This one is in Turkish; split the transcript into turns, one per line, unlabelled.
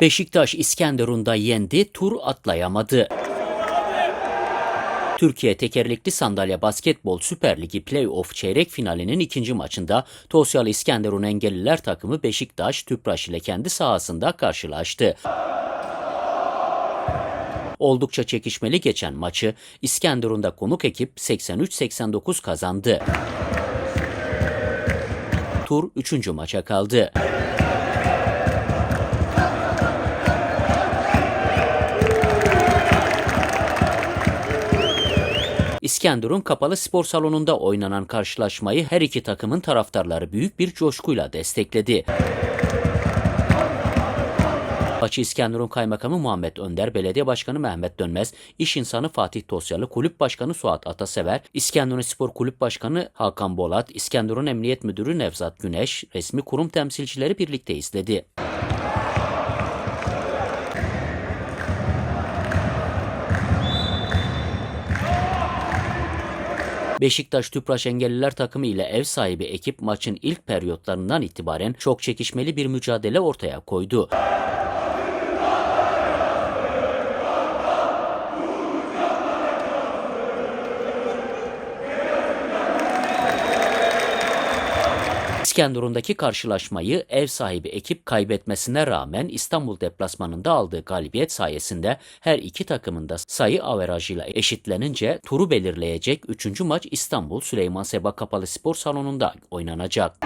Beşiktaş İskenderun'da yendi, tur atlayamadı. Türkiye Tekerlekli Sandalye Basketbol Süper Ligi Playoff çeyrek finalinin ikinci maçında Tosyalı İskenderun Engelliler takımı Beşiktaş Tüpraş ile kendi sahasında karşılaştı. Oldukça çekişmeli geçen maçı İskenderun'da konuk ekip 83-89 kazandı. Tur 3. maça kaldı. İskenderun Kapalı Spor Salonu'nda oynanan karşılaşmayı her iki takımın taraftarları büyük bir coşkuyla destekledi. Maçı İskenderun Kaymakamı Muhammed Önder, Belediye Başkanı Mehmet Dönmez, İş İnsanı Fatih Tosyalı, Kulüp Başkanı Suat Atasever, İskenderun Spor Kulüp Başkanı Hakan Bolat, İskenderun Emniyet Müdürü Nevzat Güneş, resmi kurum temsilcileri birlikte izledi. Beşiktaş Tüpraş Engelliler takımı ile ev sahibi ekip maçın ilk periyotlarından itibaren çok çekişmeli bir mücadele ortaya koydu. İskenderun'daki karşılaşmayı ev sahibi ekip kaybetmesine rağmen İstanbul deplasmanında aldığı galibiyet sayesinde her iki takımın da sayı averajıyla eşitlenince turu belirleyecek 3. maç İstanbul Süleyman Seba Kapalı Spor Salonu'nda oynanacak.